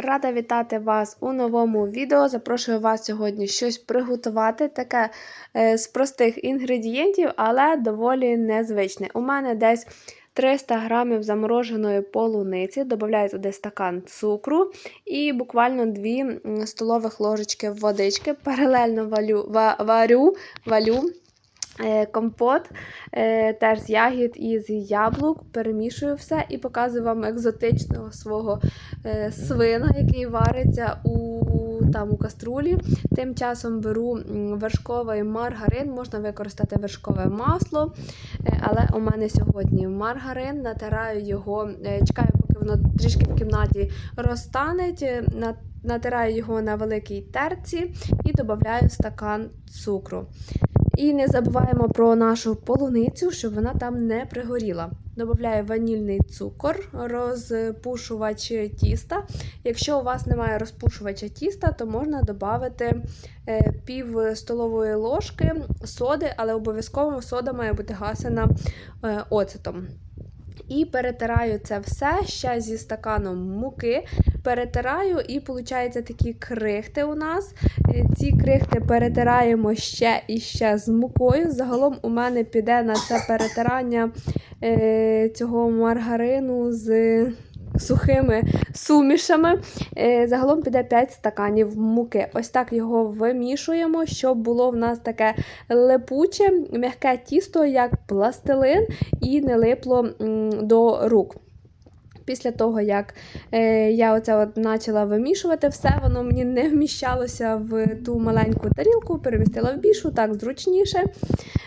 Рада вітати вас у новому відео. Запрошую вас сьогодні щось приготувати, таке е, з простих інгредієнтів, але доволі незвичне. У мене десь 300 грамів замороженої полуниці, додаю туди стакан цукру і буквально 2 столових ложечки водички. Паралельно валю, ва, варю, валю компот е, теж з ягід і з яблук. Перемішую все і показую вам екзотичного свого е, свина, який вариться у там у каструлі. Тим часом беру вершковий маргарин, можна використати вершкове масло, е, але у мене сьогодні маргарин, натираю його, е, чекаю, поки воно трішки в кімнаті розтанеть. е, на- Натираю його на великій терці і додаю стакан цукру. І не забуваємо про нашу полуницю, щоб вона там не пригоріла. Додаю ванільний цукор, розпушувач тіста. Якщо у вас немає розпушувача тіста, то можна додати е, пів столової ложки соди, але обов'язково сода має бути гасена е, оцетом. І перетираю це все ще зі стаканом муки. Перетираю, і виходить такі крихти у нас. Е, Ці крихти перетираємо ще і ще з мукою. Загалом у мене піде на це перетирання е, цього маргарину з сухими сумішами. Е, Загалом піде 5 стаканів муки. Ось так його вимішуємо, щоб було в нас таке липуче, м'яке тісто, як пластилин, і не липло до рук. Після того, як е, я оце от почала вимішувати все, воно мені не вміщалося в ту маленьку тарілку, перемістила в більшу, так зручніше.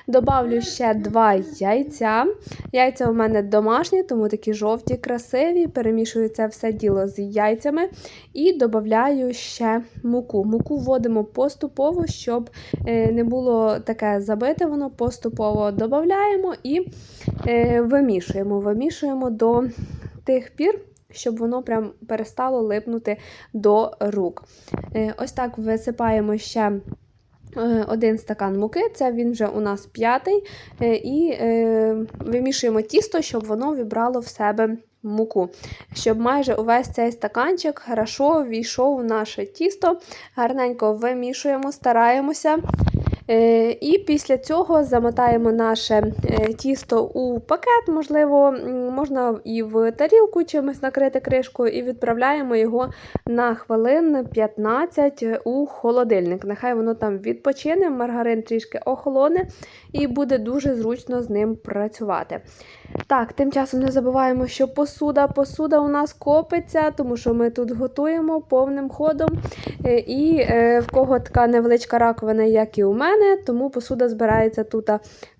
Добавлю ще два яйця. Яйця у мене домашні, тому такі жовті, красиві. Перемішую це все діло з яйцями і додаю ще муку. Муку вводимо поступово, щоб е, не було таке забите, воно поступово додаємо і е, вимішуємо. Вимішуємо до тих пір, щоб воно прям перестало липнути до рук. Е, Ось так висипаємо ще. е, Один стакан муки, це він вже у нас п'ятий, е, і вимішуємо тісто, щоб воно вібрало в себе муку. Щоб майже увесь цей стаканчик хорошо війшов у наше тісто. Гарненько вимішуємо, стараємося. Е, І після цього замотаємо наше е, тісто у пакет, можливо, можна і в тарілку чимось накрити кришкою, і відправляємо його на хвилин 15 у холодильник. Нехай воно там відпочине, маргарин трішки охолоне, і буде дуже зручно з ним працювати. Так, тим часом не забуваємо, що посуда, посуда у нас копиться, тому що ми тут готуємо повним ходом. Е, І в кого така невеличка раковина, як і у мене, тому посуда збирається тут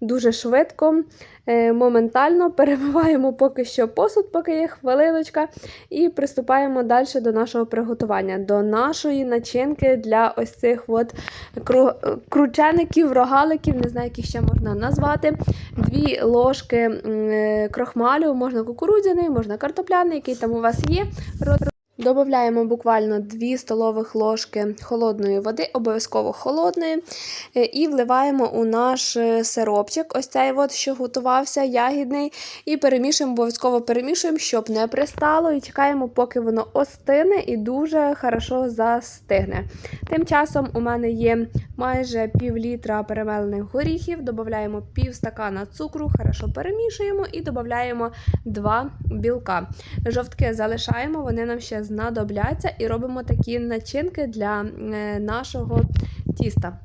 дуже швидко, е, моментально. Перемиваємо поки що посуд, поки є хвилиночка, і приступаємо далі до нашого приготування, до нашої начинки для ось цих от кру- кручеників, рогаликів, не знаю, як їх ще можна назвати. Дві ложки е, крохмалю, можна кукурудзяний, можна картопляний, який там у вас є. Додаємо буквально 2 столових ложки холодної води, обов'язково холодної, е, і вливаємо у наш е, сиропчик, ось цей от, що готувався, ягідний, і перемішуємо, обов'язково перемішуємо, щоб не пристало, і чекаємо, поки воно остине і дуже хорошо застигне. Тим часом у мене є майже пів літра перемелених горіхів, додаємо пів стакана цукру, хорошо перемішуємо і додаємо 2 білка. Жовтки залишаємо, вони нам ще знадобляться, і робимо такі начинки для е, нашого тіста.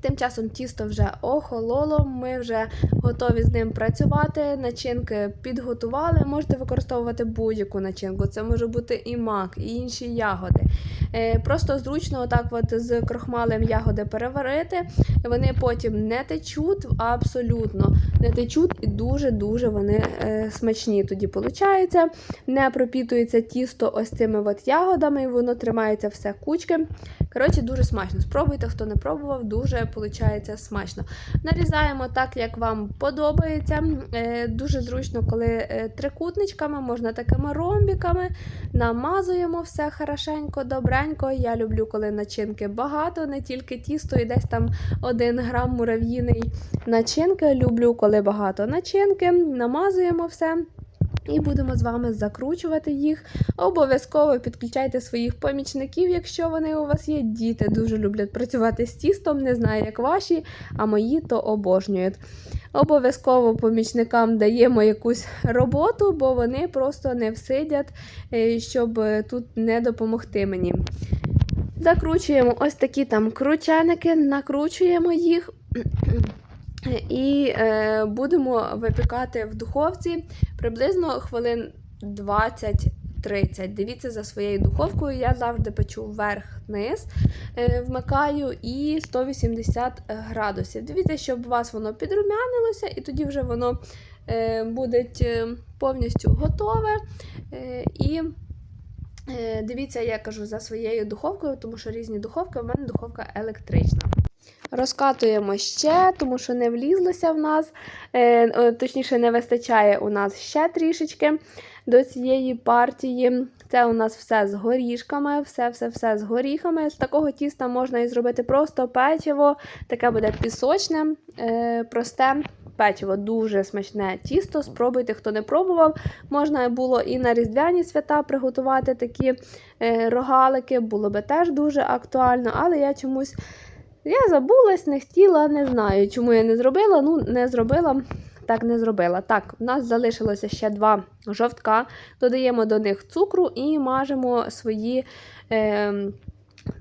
Тим часом тісто вже охололо, ми вже готові з ним працювати. Начинки підготували. Можете використовувати будь-яку начинку. Це може бути і мак, і інші ягоди. Е, Просто зручно отак от з крохмалем ягоди переварити. Вони потім не течуть, абсолютно не течуть і дуже-дуже вони е, смачні тоді виходить. Не пропітується тісто ось цими от ягодами, і воно тримається все кучки. Коротше, дуже смачно. Спробуйте, хто не пробував, дуже виходить смачно. Нарізаємо так, як вам подобається. Е, Дуже зручно, коли трикутничками, можна такими ромбіками. Намазуємо все хорошенько, добренько. Я люблю, коли начинки багато, не тільки тісто і десь там 1 грам мурав'їний начинки. Люблю, коли багато начинки. Намазуємо все. І будемо з вами закручувати їх. Обов'язково підключайте своїх помічників, якщо вони у вас є. Діти дуже люблять працювати з тістом, не знаю, як ваші, а мої то обожнюють. Обов'язково помічникам даємо якусь роботу, бо вони просто не всидять, е, щоб тут не допомогти мені. Закручуємо ось такі там крученики, накручуємо їх. І е, будемо випікати в духовці приблизно хвилин 20-30. Дивіться за своєю духовкою. Я завжди печу вверх-низ, е, вмикаю і 180 градусів. Дивіться, щоб у вас воно підрумянилося, і тоді вже воно е, буде е, повністю готове. Е, і е, дивіться, я кажу за своєю духовкою, тому що різні духовки, у мене духовка електрична. Розкатуємо ще, тому що не влізлося в нас, е, точніше, не вистачає у нас ще трішечки до цієї партії. Це у нас все з горішками, все-все-все з горіхами. З такого тіста можна і зробити просто печиво, таке буде пісочне, е, просте. Печиво дуже смачне тісто. Спробуйте, хто не пробував. Можна було і на різдвяні свята приготувати такі е, рогалики, було би теж дуже актуально, але я чомусь я забулась, не хотіла, не знаю, чому я не зробила. Ну, не зробила, так не зробила. Так, у нас залишилося ще два жовтка. Додаємо до них цукру і мажемо свої. Е,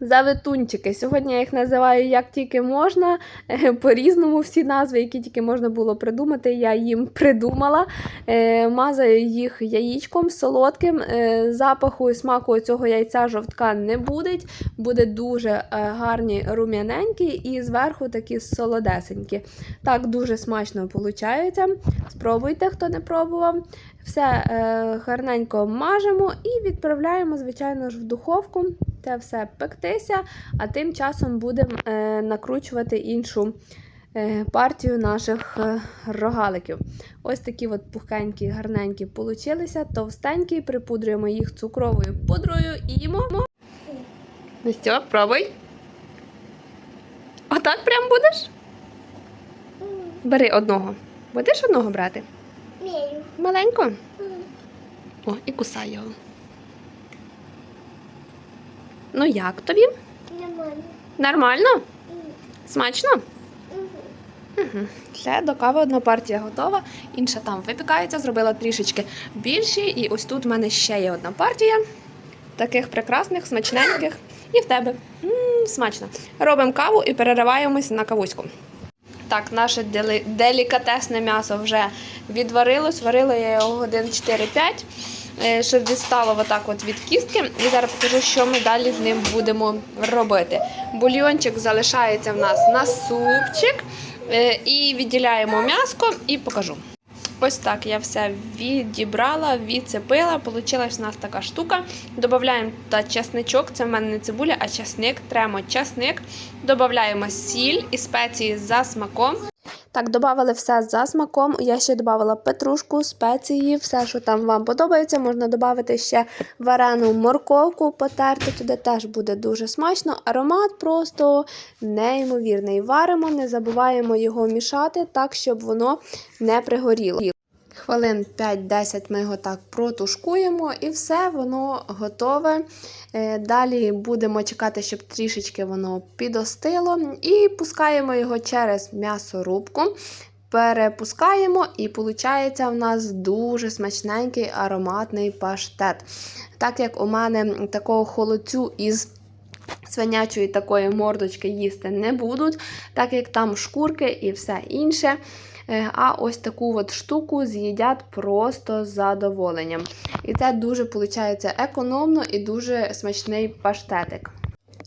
Завитунчики. Сьогодні я їх називаю як тільки можна. Е, По-різному всі назви, які тільки можна було придумати, я їм придумала. Е, Мазаю їх яєчком солодким. Е, Запаху і смаку цього яйця жовтка не буде. Буде дуже гарні рум'яненькі і зверху такі солодесенькі. Так, дуже смачно виходить. Спробуйте, хто не пробував. Все гарненько мажемо і відправляємо, звичайно ж, в духовку. Це все пектися, а тим часом будемо е, накручувати іншу е, партію наших е, рогаликів. Ось такі от пухенькі, гарненькі получилися, товстенькі, припудрюємо їх цукровою пудрою і їмо. Ну що, пробуй. Отак прям будеш? Бери одного. Будеш одного брати? Вмію. Маленько? О, і кусай його. Ну як тобі? Нормально. Нормально? Смачно? Угу. Все, до кави одна партія готова, інша там випікається, зробила трішечки більші. І ось тут в мене ще є одна партія таких прекрасних, смачненьких. І в тебе. м смачно. Робимо каву і перериваємось на кавуську. Так, наше делікатесне м'ясо вже відварилось. Варила я його годин 4-5, е, щоб відстало отак от від кістки. І зараз покажу, що ми далі з ним будемо робити. Бульйончик залишається в нас на супчик. Е, І відділяємо м'яско і покажу. Ось так я все відібрала, відцепила. Получилась у нас така штука. Додаємо та чесничок, це в мене не цибуля, а чесник. Тремо чесник. Додаємо сіль і спеції за смаком. Так, додавали все за смаком. Я ще додавала петрушку, спеції, все, що там вам подобається. Можна додати ще варену морковку, потерти туди теж буде дуже смачно. Аромат просто неймовірний. Варимо, не забуваємо його мішати так, щоб воно не пригоріло. Хвилин 5-10 ми його так протушкуємо і все, воно готове. Е, Далі будемо чекати, щоб трішечки воно підостило. І пускаємо його через м'ясорубку. Перепускаємо, і виходить в нас дуже смачненький ароматний паштет. Так як у мене такого холодцю із свинячої такої мордочки їсти не будуть, так як там шкурки і все інше. Е, А ось таку от штуку з'їдять просто з задоволенням. І це дуже виходить економно і дуже смачний паштетик.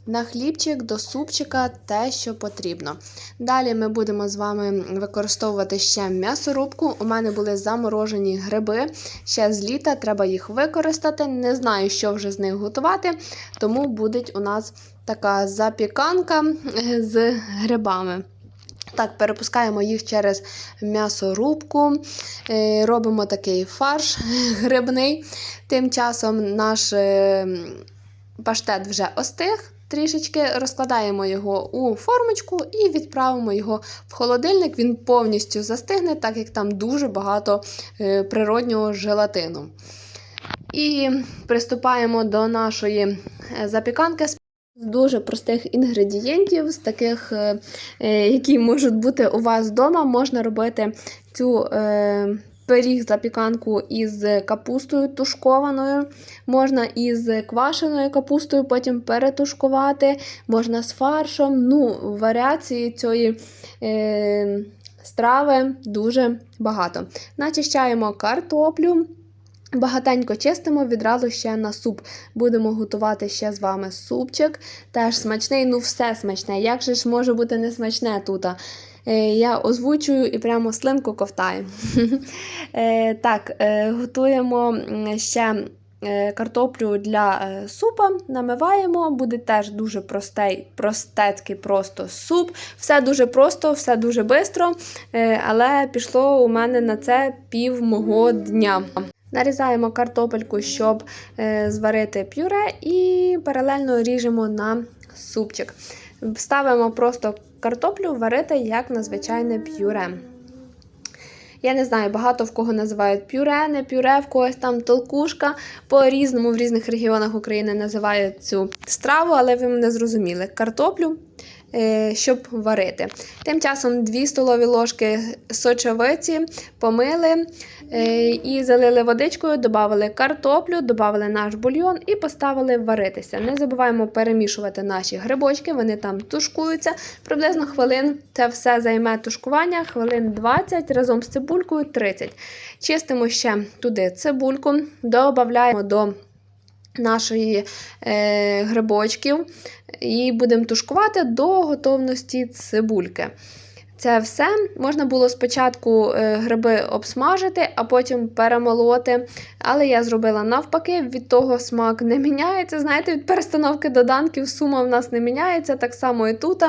На хлібчик до супчика те, що потрібно. Далі ми будемо з вами використовувати ще м'ясорубку. У мене були заморожені гриби ще з літа, треба їх використати. Не знаю, що вже з них готувати, тому буде у нас така запіканка е, з грибами. Так, перепускаємо їх через м'ясорубку, е, робимо такий фарш грибний. Тим часом наш е, паштет вже остиг. трішечки, розкладаємо його у формочку і відправимо його в холодильник. Він повністю застигне, так як там дуже багато е, природнього желатину. І приступаємо до нашої запіканки з дуже простих інгредієнтів, з таких, е, е, які можуть бути у вас вдома. Можна робити цю е, пиріг запіканку із капустою тушкованою, можна із квашеною капустою, потім перетушкувати, можна з фаршом. Ну, варіації цієї. Е, Страви дуже багато. Начищаємо картоплю, Багатенько чистимо відразу ще на суп. Будемо готувати ще з вами супчик. Теж смачний, ну все смачне. Як же ж може бути не смачне тут? Е, Я озвучую і прямо слинку ковтаю. Е, Так, е, готуємо ще картоплю для супа, намиваємо, буде теж дуже простий, простецький просто суп. Все дуже просто, все дуже швидко, але пішло у мене на це пів мого дня. Нарізаємо картопельку, щоб е, зварити пюре, і паралельно ріжемо на супчик. Ставимо просто картоплю варити як на звичайне пюре. Я не знаю, багато в кого називають пюре, не пюре, в когось там толкушка. По-різному в різних регіонах України називають цю страву, але ви мене зрозуміли. Картоплю, щоб варити. Тим часом 2 столові ложки сочевиці помили е, і залили водичкою, додали картоплю, додали наш бульйон і поставили варитися. Не забуваємо перемішувати наші грибочки, вони там тушкуються. Приблизно хвилин це все займе тушкування, хвилин 20 разом з цибулькою 30. Чистимо ще туди цибульку, додаємо до нашої е, грибочків і будемо тушкувати до готовності цибульки. Це все можна було спочатку е, гриби обсмажити, а потім перемолоти. Але я зробила навпаки, від того смак не міняється. Знаєте, від перестановки доданків сума в нас не міняється, так само і тут.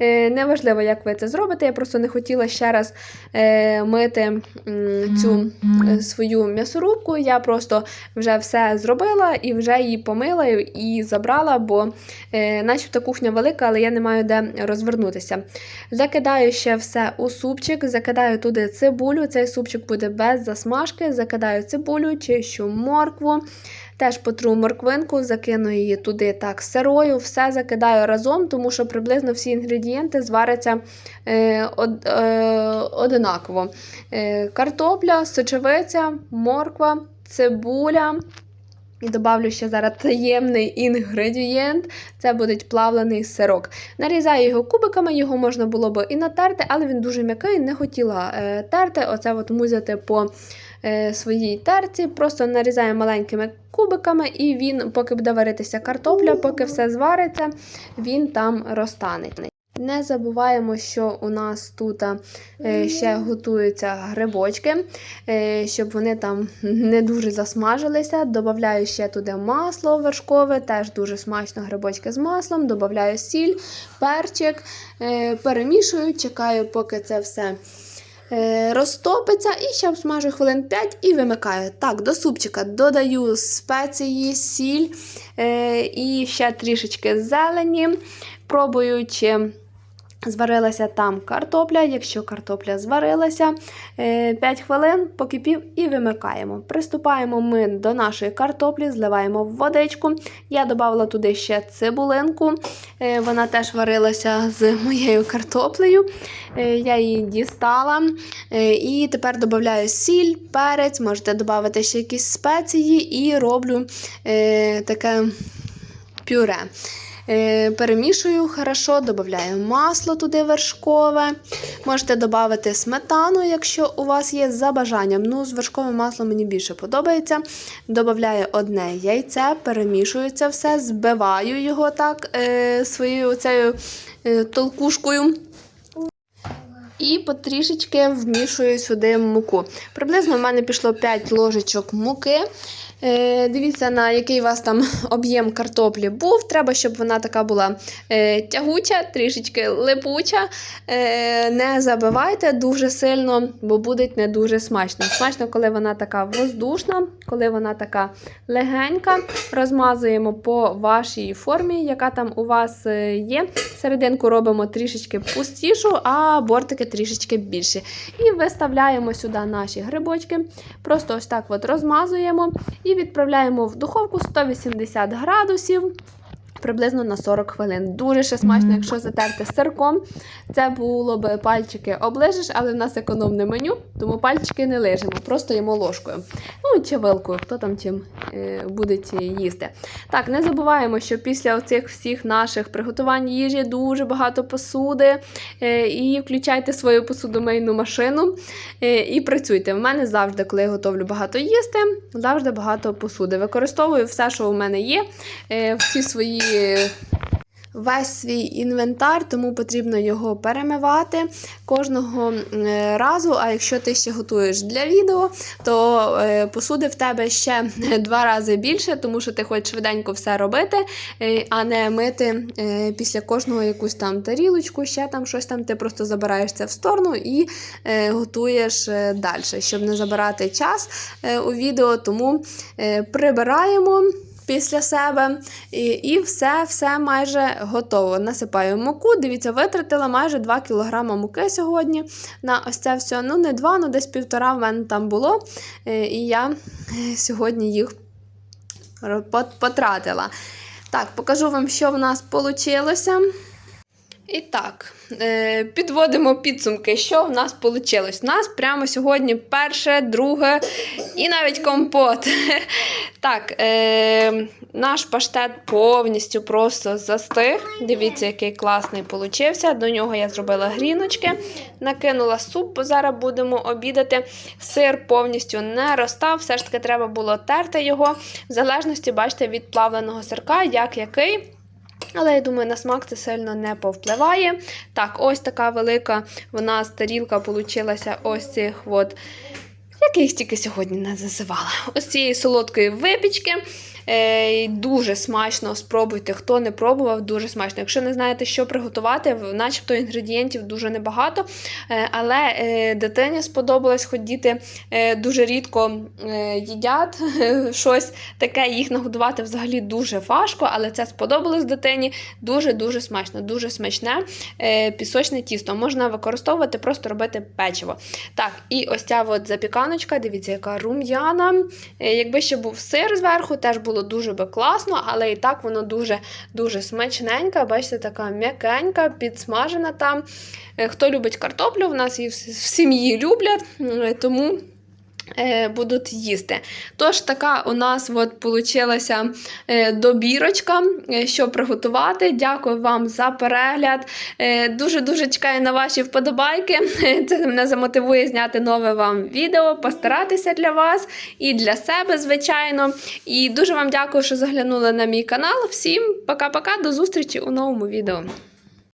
Е, Неважливо, як ви це зробите. Я просто не хотіла ще раз е, мити цю свою м'ясорубку. Я просто вже все зробила і вже її помила і забрала, бо начебто кухня велика, але я не маю де розвернутися. Закидаю ще все у супчик, закидаю туди цибулю. Цей супчик буде без засмажки. Закидаю цибулю, чищу моркву. Теж потру морквинку, закину її туди так сирою, все закидаю разом, тому що приблизно всі інгредієнти зваряться е, од, е, одинаково. Е, картопля, сочевиця, морква, цибуля. І добавлю ще зараз таємний інгредієнт це буде плавлений сирок. Нарізаю його кубиками, його можна було б і натерти, але він дуже м'який, не хотіла е, терти. Оце от музяти по е, своїй терці. Просто нарізаю маленькими кубиками, і він, поки буде варитися картопля, поки все звариться, він там розтане. Не забуваємо, що у нас тут е, ще готуються грибочки, е, щоб вони там не дуже засмажилися. Добавляю ще туди масло вершкове, теж дуже смачно грибочки з маслом. Додаю сіль, перчик, е, перемішую, чекаю, поки це все. Розтопиться і ще обсмажу хвилин 5 і вимикаю. Так, до супчика додаю спеції, сіль і ще трішечки зелені. Пробую, чи Зварилася там картопля. Якщо картопля зварилася 5 хвилин, покипів і вимикаємо. Приступаємо ми до нашої картоплі, зливаємо в водичку. Я додала туди ще цибулинку. Е, Вона теж варилася з моєю картоплею. Е, Я її дістала. Е, І тепер додаю сіль, перець, можете додати ще якісь спеції і роблю е, таке пюре. Е, Перемішую хорошо, додаю масло туди вершкове. Можете додати сметану, якщо у вас є за бажанням. Ну, з вершковим маслом мені більше подобається. Додаю одне яйце, перемішую це все, збиваю його так е, своєю оцею е, толкушкою. І потрішечки вмішую сюди муку. Приблизно в мене пішло 5 ложечок муки. Е, дивіться, на який у вас там об'єм картоплі був. Треба, щоб вона така була е, тягуча, трішечки липуча. Е, не забивайте дуже сильно, бо буде не дуже смачно. Смачно, коли вона така воздушна, коли вона така легенька. Розмазуємо по вашій формі, яка там у вас є. Серединку робимо трішечки пустішу, а бортики трішечки більші. І виставляємо сюди наші грибочки. Просто ось так от розмазуємо і відправляємо в духовку 180 градусів. Приблизно на 40 хвилин. Дуже ще смачно, якщо затерти сирком. Це було б пальчики оближиш, але в нас економне меню, тому пальчики не лижемо, просто їмо ложкою. Ну чи вилкою, хто там чим е, буде їсти. Так, не забуваємо, що після цих всіх наших приготувань їжі дуже багато посуди. Е, і включайте свою посудомийну машину е, і працюйте. В мене завжди, коли я готовлю багато їсти, завжди багато посуди. Використовую все, що у мене є, е, всі свої. Весь свій інвентар, тому потрібно його перемивати кожного е, разу. А якщо ти ще готуєш для відео, то е, посуди в тебе ще два рази більше, тому що ти хочеш швиденько все робити, е, а не мити е, після кожного якусь там тарілочку, ще там щось там. Ти просто забираєш це в сторону і е, готуєш е, далі, щоб не забирати час е, у відео. Тому е, прибираємо. Після себе і, і все, все майже готово. Насипаю муку. Дивіться, витратила майже 2 кг муки сьогодні на ось це все. Ну, не 2, ну десь півтора в мене там було. Е, І я е, сьогодні їх потратила. Так, покажу вам, що в нас вийшло. І так, е, підводимо підсумки, що в нас вийшло. У нас прямо сьогодні перше, друге і навіть компот. Так, е, наш паштет повністю просто застиг. Дивіться, який класний получився. До нього я зробила гріночки, накинула суп, зараз будемо обідати. Сир повністю не розстав, все ж таки треба було терти його, в залежності, бачите, від плавленого сирка, як який. Але я думаю, на смак це сильно не повпливає. Так, ось така велика в нас тарілка получилася ось цих от, як я їх тільки сьогодні не зазивала. Ось цієї солодкої випічки. Е, дуже смачно спробуйте. Хто не пробував, дуже смачно. Якщо не знаєте, що приготувати, начебто інгредієнтів дуже небагато. Е, але е, дитині сподобалось, хоч діти е, дуже рідко їдять щось таке, їх нагодувати взагалі дуже важко, але це сподобалось дитині. Дуже-дуже смачно, дуже смачне пісочне тісто. Можна використовувати, просто робити печиво. Так, і ось ця от запіканочка, дивіться, яка рум'яна. Е, Якби ще був сир зверху, теж було дуже би класно, але і так воно дуже дуже смачненьке. Бачите, така м'якенька, підсмажена там. Е, Хто любить картоплю, в нас її в сім'ї люблять, тому. Е, Будуть їсти. Тож, така у нас от получилася е, добірочка, е, що приготувати. Дякую вам за перегляд. Дуже-дуже чекаю на ваші вподобайки. Це мене замотивує зняти нове вам відео, постаратися для вас і для себе, звичайно. І дуже вам дякую, що заглянули на мій канал. Всім пока-пока, до зустрічі у новому відео.